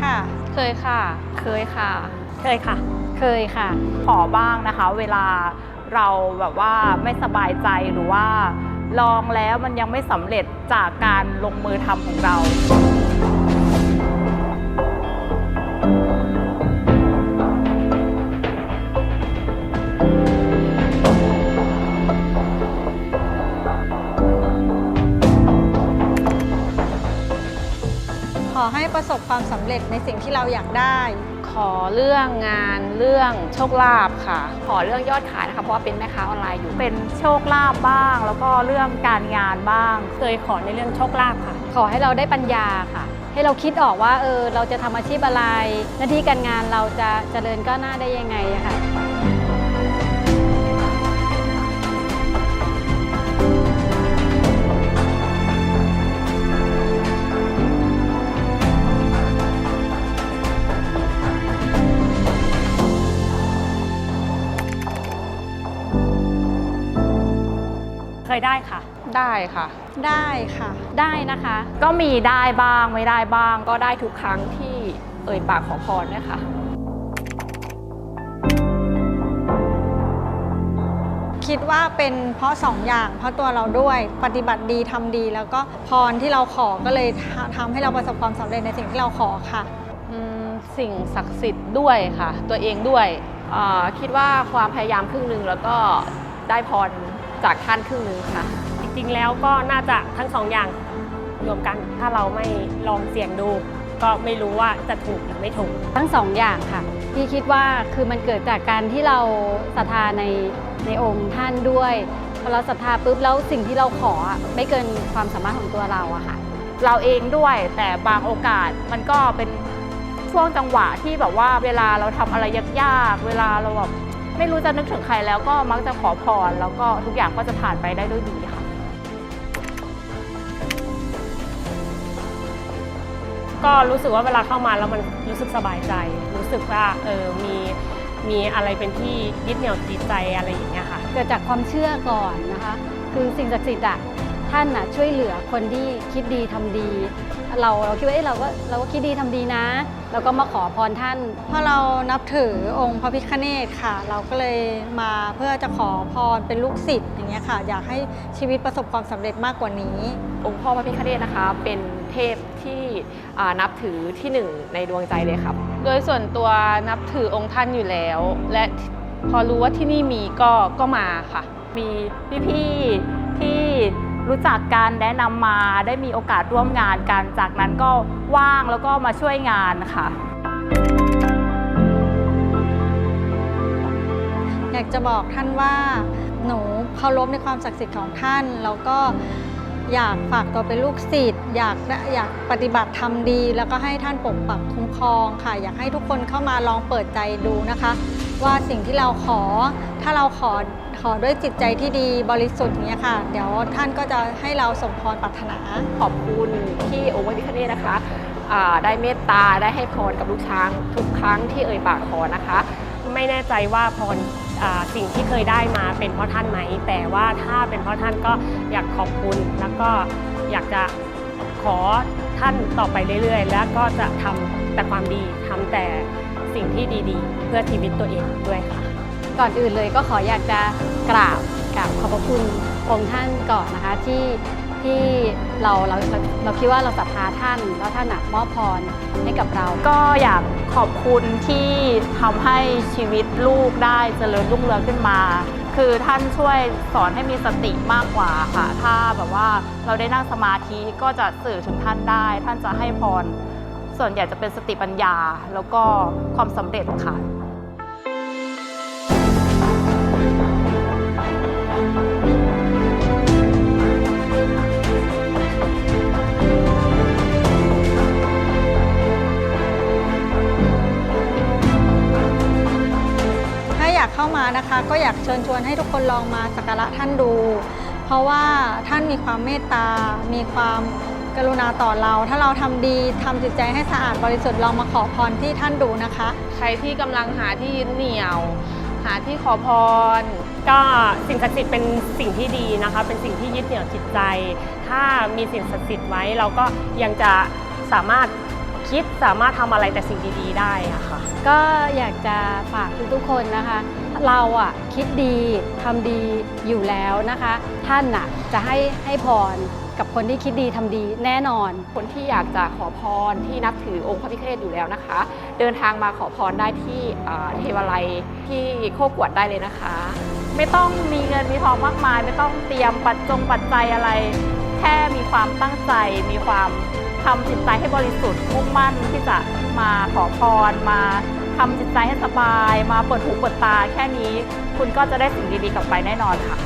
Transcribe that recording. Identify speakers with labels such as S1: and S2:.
S1: ค่ะ
S2: เคยค่ะ
S3: เคยค่ะ
S1: เคยค่ะ
S2: ขอบ้างนะคะ เวลาเราแบบว่าไม่สบายใจหรือว่า ลองแล้วมันยังไม่สำเร็จจากการลงมือทำของเรา
S4: ประสบความสำเร็จในสิ่งที่เราอยากได้
S1: ขอเรื่องงานเรื่องโชคลาภค่ะ
S2: ขอเรื่องยอดขายนะคะเพราะว่าเป็นแม่ค้าออนไลน์อยู่ เป็นโชคลาภบ้าง แล้วก็เรื่องการงานบ้าง
S3: เคยขอในเรื่องโชคลาภค่ะ
S1: ขอให้เราได้ปัญญาค่ะ ให้เราคิดออกว่าเออเราจะทำอาชีพอะไร หน้าที่การงานเราจะเจริญก้าวหน้าได้ยังไงอะค่ะ
S3: เคยได้ค่ะ
S2: ได้ค่ะ
S4: ได้ค่ะ
S1: ได้นะคะ
S2: ก็มีได้บ้างไม่ได้บ้าง ก็ได้ทุกครั้งที่เอ่ยปากขอพรด้วยค่ะ
S4: คิดว่าเป็นเพราะสองอย่างเพราะตัวเราด้วยปฏิบัติดีทำดี แล้วก็พรที่เราขอก็เลยทำทำให้เราประสบความสำเร็จในสิ่งที่เราขอค่ะ
S1: อืมสิ่งศักดิ์สิทธิ์ด้วยค่ะ ตัวเองด้วย
S2: เอ่อคิดว่าความพยายามครึ่งหนึ่งแล้วก็ได้พร จากท่านครึ่งหนึ่งค่ะ
S3: จริงๆแล้วก็น่าจะทั้งสองอย่างรวมกันถ้าเราไม่ลองเสี่ยงดู ก็ไม่รู้ว่าจะถูกหรือไม่ถูก
S1: ทั้งสองอย่างค่ะพี่คิดว่าคือมันเกิดจากการที่เราศรัทธาในในองค์ท่านด้วยพอเราศรัทธาปุ๊บแล้วสิ่งที่เราขออะไม่เกินความสามารถของตัวเราอะค่ะ
S2: เราเองด้วย แต่บางโอกาสมันก็เป็นช่วงจังหวะที่แบบว่าเวลาเราทำอะไรยากๆ เวลาเราแบบ ไม่รู้จะนึกถึงใครแล้วก็มักจะขอพร แล้วก็ทุกอย่างก็จะผ่านไปได้ด้วยดีค่ะ
S3: ก็รู้สึกว่าเวลาเข้ามาแล้วมันรู้สึกสบายใจ รู้สึกว่าเออมีมีอะไรเป็นที่ยึดเหนี่ยวจิตใจอะไรอย่างเงี้ยค่ะ
S1: เกิดจากความเชื่อก่อนนะคะ คือสิ่งศักดิ์สิทธิ์อะ ท่านน่ะช่วยเหลือคนที่คิดดีทำดี เราเราคิดว่าเอ้เราก็เราก็คิดดีทำดีนะ เราก็มาขอพรท่าน
S4: เพราะเรานับถือองค์พระพิฆเนศค่ะ เราก็เลยมาเพื่อจะขอพรเป็นลูกศิษย์อย่างเงี้ยค่ะ อยากให้ชีวิตประสบความสำเร็จมากกว่านี้
S2: องค์พ่อพระพิฆเนศนะคะ เป็นเทพที่นับถือที่หนึ่งในดวงใจเลยครับ
S5: โดยส่วนตัวนับถือองค์ท่านอยู่แล้ว และพอรู้ว่าที่นี่มีก็ก็มาค่ะ
S2: มีพี่ๆที่ รู้จักกันแนะนำมาได้มีโอกาสร่วมงานกัน จากนั้นก็ว่างแล้วก็มาช่วยงานค่ะ
S4: อยากจะบอกท่านว่าหนูเคารพในความศักดิ์สิทธิ์ของท่าน แล้วก็อยากฝากตัวเป็นลูกศิษย์อยากอยากปฏิบัติทำดี แล้วก็ให้ท่านปกปักคุ้มครองค่ะ อยากให้ทุกคนเข้ามาลองเปิดใจดูนะคะ ว่าสิ่งที่เราขอถ้าเราขอ ขอด้วยจิตใจที่ดีบริสุทธิ์เนี้ยค่ะ เดี๋ยวท่านก็จะให้เราสมพรปรารถนา
S2: ขอบคุณที่องค์พระพิฆเนศนะคะอ่าได้เมตตาได้ให้พรกับลูกช้าง ทุกครั้งที่เอ่ยปากขอนะคะ
S3: ไม่แน่ใจว่าพรอ่าสิ่งที่เคยได้มาเป็นเพราะท่านไหม แต่ว่าถ้าเป็นเพราะท่านก็อยากขอบคุณ แล้วก็อยากจะขอท่านต่อไปเรื่อยๆ แล้วก็จะทำแต่ความดีทำแต่สิ่งที่ดีๆ เพื่อชีวิตตัวเองด้วยค่ะ
S1: ก่อนอื่นเลยก็ขออยากจะกราบกราบขอบพระคุณองค์ท่านก่อนนะคะที่ที่เราเราเราเราคิดว่าเราศรัทธาท่านแล้วท่านน่ะมอบพรให้กับเรา
S2: ก็อยากขอบคุณที่ทำให้ชีวิตลูกได้เจริญรุ่งเรืองขึ้นมา คือท่านช่วยสอนให้มีสติมากกว่าค่ะ ถ้าแบบว่าเราได้นั่งสมาธิก็จะสื่อถึงท่านได้ ท่านจะให้พร ส่วนใหญ่จะเป็นสติปัญญา แล้วก็ความสำเร็จค่ะ
S4: นะคะ ก็อยากเชิญชวนให้ทุกคนลองมาสักการะท่านดู เพราะว่าท่านมีความเมตตา มีความกรุณาต่อเรา ถ้าเราทำดีทำจิตใจให้สะอาดบริสุทธิ์ลองมาขอพรที่ท่านดูนะคะ
S5: ใครที่กำลังหาที่ยึดเหนี่ยว หาที่ขอพร
S3: ก็สิ่งศักดิ์สิทธิ์เป็นสิ่งที่ดีนะคะ เป็นสิ่งที่ยึดเหนี่ยวจิตใจ ถ้ามีสิ่งศักดิ์สิทธิ์ไว้เราก็ยังจะสามารถ คิดสามารถทำอะไรแต่สิ่งดีๆ ได้อะค่ะ
S1: ก็อยากจะฝากทุกๆคนนะคะ เราอะคิดดีทำดีอยู่แล้วนะคะ ท่านอะจะให้ให้พรกับคนที่คิดดีทำดีแน่นอน
S6: คนที่อยากจะขอพรที่นับถือองค์พระพิฆเนศอยู่แล้วนะคะ เดินทางมาขอพรได้ที่เอ่อเทวาลัยที่โคกวดได้เลยนะคะ
S2: ไม่ต้องมีเงินมีทองมากมาย ไม่ต้องเตรียมปัจจงปัจจัยอะไร แค่มีความตั้งใจมีความ ทำจิตใจให้บริสุทธิ์มุ่งมั่นที่จะมาขอพร มาทำจิตใจให้สบาย มาเปิดหูเปิดตาแค่นี้ คุณก็จะได้สิ่งดีๆกลับไปแน่นอนค่ะ